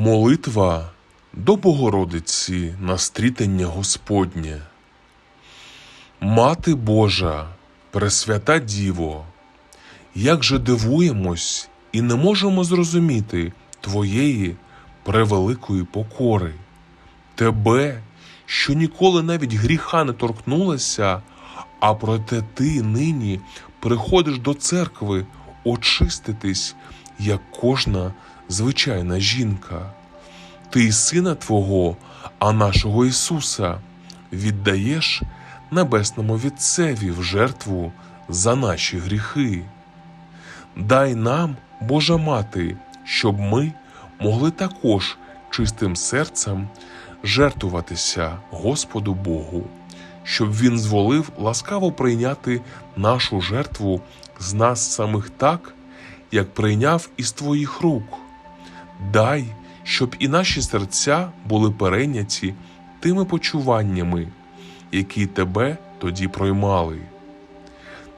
Молитва до Богородиці на стрітення Господнє. Мати Божа, Пресвята Діво, як же дивуємось і не можемо зрозуміти Твоєї превеликої покори, Тебе, що ніколи навіть гріха не торкнулася, а проте ти нині приходиш до церкви очиститись, як кожна звичайна жінка. Ти й сина Твого, а нашого Ісуса, віддаєш небесному Вітцеві в жертву за наші гріхи. Дай нам, Божа Мати, щоб ми могли також чистим серцем жертвуватися Господу Богу, щоб Він зволив ласкаво прийняти нашу жертву з нас самих так, як прийняв із Твоїх рук. Дай, щоб і наші серця були перейняті тими почуваннями, які тебе тоді проймали.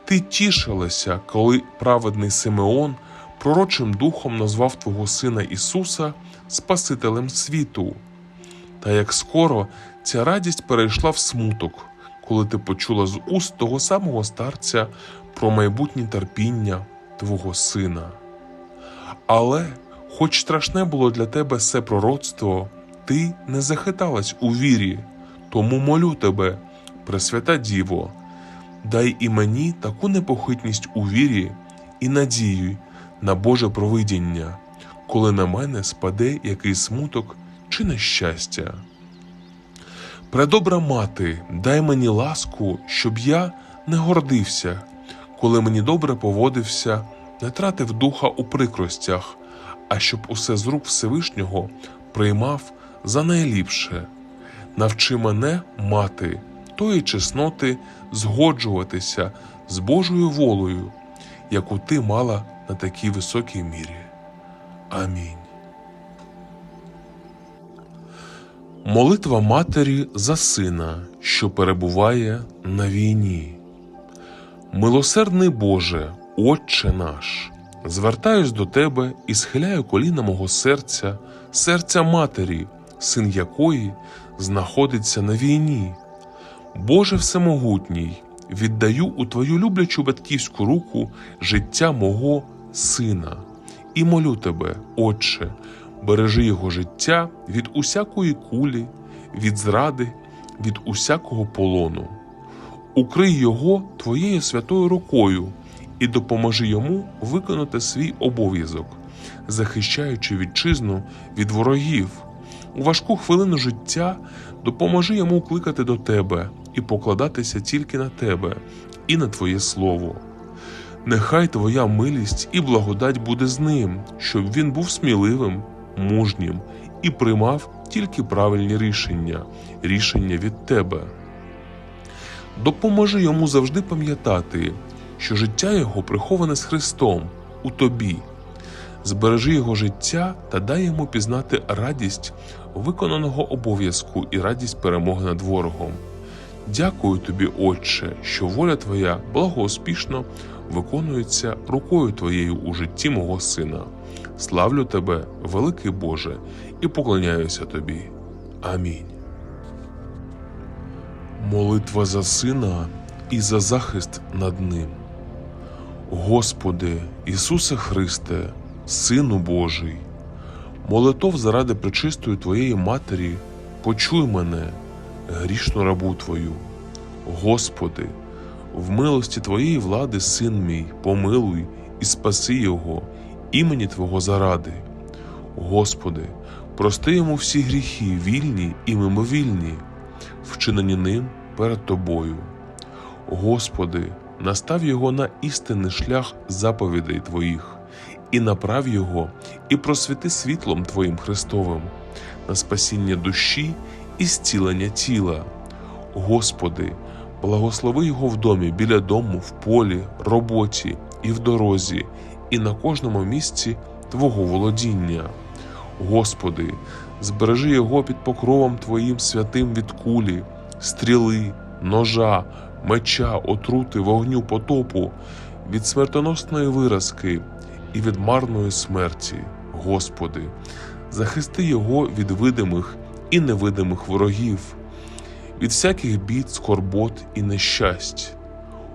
Ти тішилася, коли праведний Симеон пророчим духом назвав Твого Сина Ісуса Спасителем світу. Та як скоро ця радість перейшла в смуток, коли ти почула з уст того самого старця про майбутнє терпіння Твого Сина. Але, хоч страшне було для тебе це пророцтво, ти не захиталась у вірі, тому молю тебе, Пресвята Діво, дай і мені таку непохитність у вірі і надію на Боже провидіння, коли на мене спаде який смуток чи нещастя. Предобра мати, дай мені ласку, щоб я не гордився, коли мені добре поводився, не тратив духа у прикростях, а щоб усе з рук Всевишнього приймав за найліпше. Навчи мене, мати, тої чесноти згоджуватися з Божою волею, яку ти мала на такій високій мірі. Амінь. Молитва матері за сина, що перебуває на війні. Милосердний Боже, Отче наш, звертаюсь до Тебе і схиляю коліна мого серця, серця матері, син якої знаходиться на війні. Боже Всемогутній, віддаю у Твою люблячу батьківську руку життя мого сина і молю Тебе, Отче, бережи його життя від усякої кулі, від зради, від усякого полону. Укрий його Твоєю святою рукою і допоможи йому виконати свій обов'язок, захищаючи вітчизну від ворогів. У важку хвилину життя допоможи йому кликати до тебе і покладатися тільки на тебе і на Твоє Слово. Нехай Твоя милість і благодать буде з ним, щоб він був сміливим, мужнім і приймав тільки правильні рішення, рішення від Тебе. Допоможи йому завжди пам'ятати, що життя його приховане з Христом у тобі. Збережи його життя та дай йому пізнати радість виконаного обов'язку і радість перемоги над ворогом. Дякую тобі, Отче, що воля Твоя благоуспішно виконується рукою Твоєю у житті мого сина. Славлю Тебе, великий Боже, і поклоняюся Тобі. Амінь. Молитва за сина і за захист над ним. Господи, Ісусе Христе, Сину Божий, молитов заради пречистої Твоєї Матері, почуй мене, грішну рабу Твою. Господи, в милості Твоєї влади, син мій, помилуй і спаси Його, імені Твого заради. Господи, прости йому всі гріхи, вільні і мимовільні, вчинені ним перед Тобою. Господи, настав його на істинний шлях заповідей Твоїх, і направ його, і просвіти світлом Твоїм Христовим, на спасіння душі і зцілення тіла. Господи, благослови його в домі, біля дому, в полі, роботі і в дорозі, і на кожному місці Твого володіння. Господи, збережи його під покровом Твоїм святим від кулі, стріли, ножа, меча, отрути, вогню, потопу, від смертоносної виразки і від марної смерті. Господи, захисти його від видимих і невидимих ворогів, від всяких бід, скорбот і нещасть.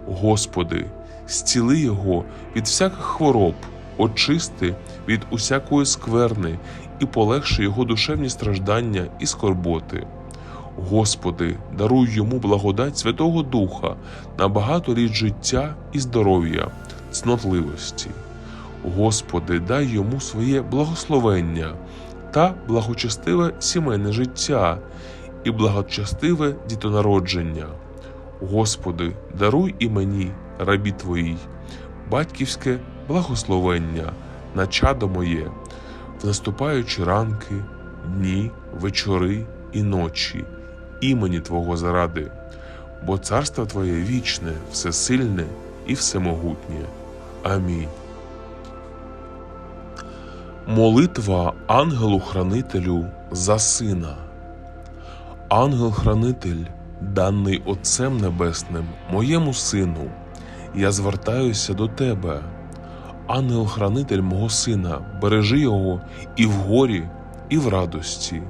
Господи, зціли його від всяких хвороб, очисти від усякої скверни і полегши його душевні страждання і скорботи. Господи, даруй йому благодать Святого Духа на багато літ життя і здоров'я, цнотливості. Господи, дай йому своє благословення та благочестиве сімейне життя і благочестиве дітонародження. Господи, даруй і мені, рабі Твоїй, батьківське благословення на чадо моє, в наступаючі ранки, дні, вечори і ночі, імені Твого заради, бо царство Твоє вічне, всесильне і всемогутнє. Амінь. Молитва ангелу-хранителю за сина. Ангел-хранитель, даний Отцем Небесним, моєму сину, я звертаюся до тебе. Ангел-хранитель мого сина, бережи його і в горі, і в радості.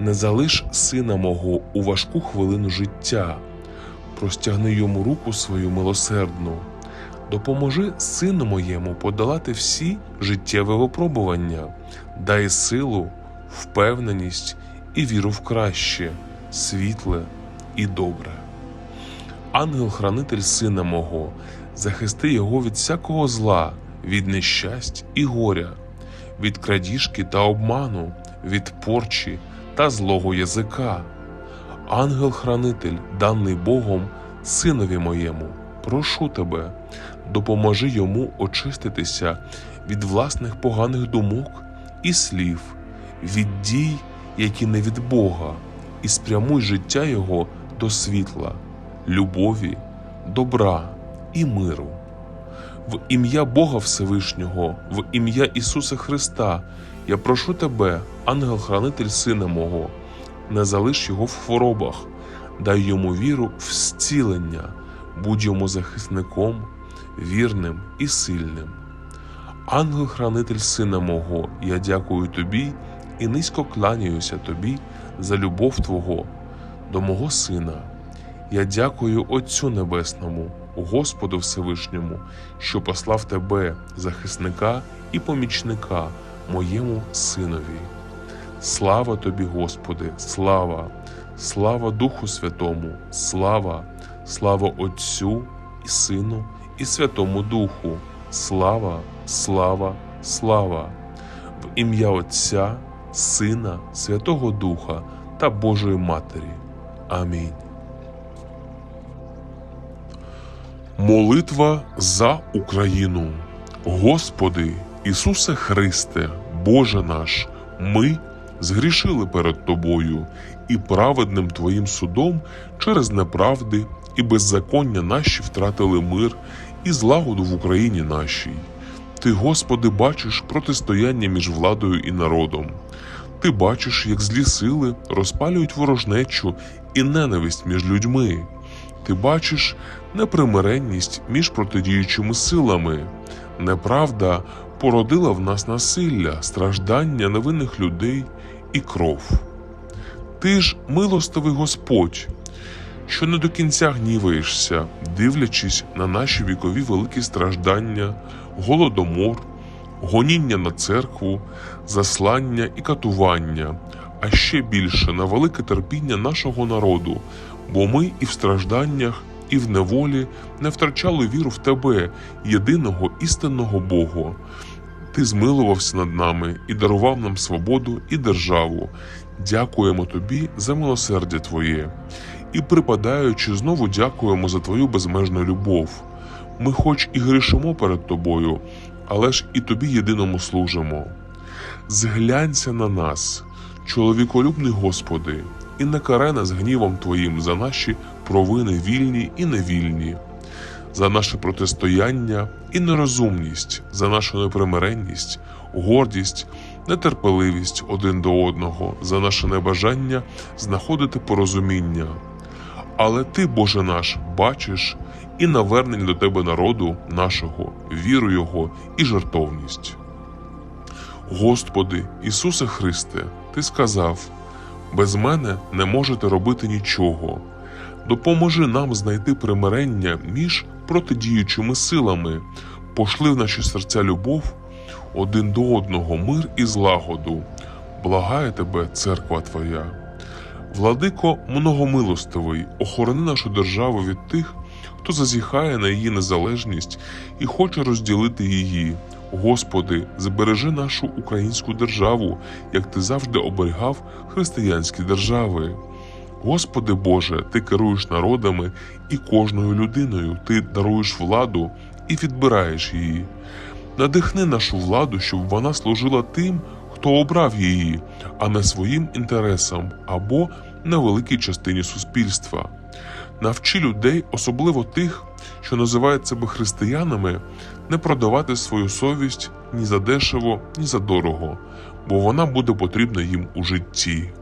Не залиш сина мого у важку хвилину життя, простягни йому руку свою милосердну. Допоможи сину моєму подолати всі життєві випробування, дай силу, впевненість і віру в краще, світле і добре. Ангел-хранитель сина мого, захисти його від всякого зла, від нещасть і горя, від крадіжки та обману, від порчі та злого язика. Ангел-хранитель, даний Богом, синові моєму, прошу тебе, допоможи йому очиститися від власних поганих думок і слів, від дій, які не від Бога, і спрямуй життя його до світла, любові, добра і миру. В ім'я Бога Всевишнього, в ім'я Ісуса Христа, я прошу тебе, ангел-хранитель Сина мого, не залиш його в хворобах, дай йому віру в зцілення, будь йому захисником, вірним і сильним. Ангел-хранитель Сина мого, я дякую тобі і низько кланяюся тобі за любов Твого до мого Сина. Я дякую Отцю Небесному, Господу Всевишньому, що послав тебе, захисника і помічника моєму Синові. Слава тобі, Господи, слава, слава Духу Святому, слава, слава Отцю і Сину і Святому Духу, слава, слава, слава, в ім'я Отця, Сина, Святого Духа та Божої Матері. Амінь. Молитва за Україну. Господи, Ісусе Христе, Боже наш, ми згрішили перед Тобою і праведним Твоїм судом через неправди і беззаконня наші втратили мир і злагоду в Україні нашій. Ти, Господи, бачиш протистояння між владою і народом. Ти бачиш, як злі сили розпалюють ворожнечу і ненависть між людьми. Ти бачиш непримиренність між протидіючими силами. Неправда породила в нас насилля, страждання невинних людей і кров. Ти ж милостивий Господь, що не до кінця гніваєшся, дивлячись на наші вікові великі страждання, голодомор, гоніння на церкву, заслання і катування, а ще більше на велике терпіння нашого народу, бо ми і в стражданнях, і в неволі не втрачали віру в Тебе, єдиного істинного Бога. Ти змилувався над нами і дарував нам свободу і державу. Дякуємо тобі за милосердя Твоє. І припадаючи, знову дякуємо за Твою безмежну любов. Ми, хоч і грішимо перед Тобою, але ж і Тобі єдиному служимо. Зглянься на нас, чоловіколюбний Господи, і не карай нас гнівом Твоїм за наші провини вільні і невільні, за наше протистояння і нерозумність, за нашу непримиренність, гордість, нетерпеливість один до одного, за наше небажання знаходити порозуміння. Але ти, Боже наш, бачиш і навернень до тебе народу нашого, віру Його і жертовність. Господи, Ісусе Христе, Ти сказав: без мене не можете робити нічого. Допоможи нам знайти примирення між протидіючими силами, пошли в наші серця любов один до одного, мир і злагоду. Благає тебе, церква Твоя. Владико многомилостивий, охорони нашу державу від тих, хто зазіхає на її незалежність і хоче розділити її. Господи, збережи нашу українську державу, як ти завжди оберігав християнські держави. Господи Боже, Ти керуєш народами і кожною людиною, Ти даруєш владу і відбираєш її. Надихни нашу владу, щоб вона служила тим, хто обрав її, а не своїм інтересам або невеликій частині суспільства. Навчи людей, особливо тих, що називають себе християнами, не продавати свою совість ні за дешево, ні за дорого, бо вона буде потрібна їм у житті.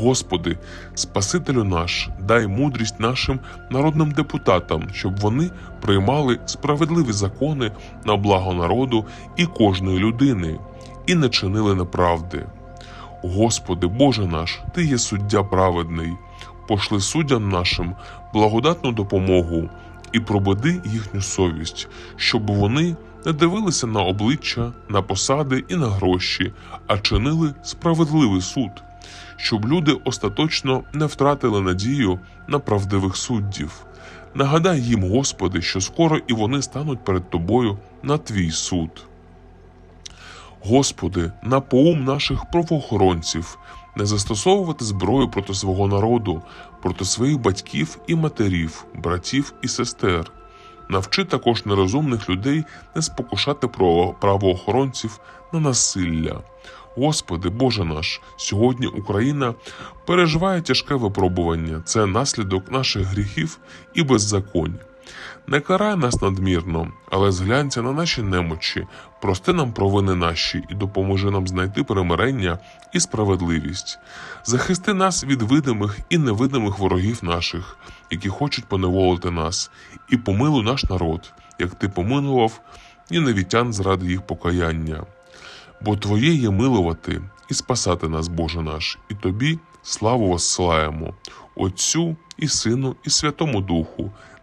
Господи, Спасителю наш, дай мудрість нашим народним депутатам, щоб вони приймали справедливі закони на благо народу і кожної людини, і не чинили неправди. Господи, Боже наш, Ти є суддя праведний, пошли суддям нашим благодатну допомогу і пробуди їхню совість, щоб вони не дивилися на обличчя, на посади і на гроші, а чинили справедливий суд щоб люди остаточно не втратили надію на правдивих суддів. Нагадай їм, Господи, що скоро і вони стануть перед Тобою на Твій суд. Господи, на поум наших правоохоронців не застосовувати зброю проти свого народу, проти своїх батьків і матерів, братів і сестер. Навчи також нерозумних людей не спокушати право- правоохоронців на насилля. Господи, Боже наш, сьогодні Україна переживає тяжке випробування. Це наслідок наших гріхів і беззаконь. Не карай нас надмірно, але зглянься на наші немочі, прости нам провини наші і допоможи нам знайти примирення і справедливість. Захисти нас від видимих і невидимих ворогів наших, які хочуть поневолити нас, і помилуй наш народ, як ти помилував ніневітян заради їх покаяння. Бо Твоє є милувати і спасати нас, Боже наш, і Тобі славу воссилаємо, Отцю і Сину, і Святому Духу,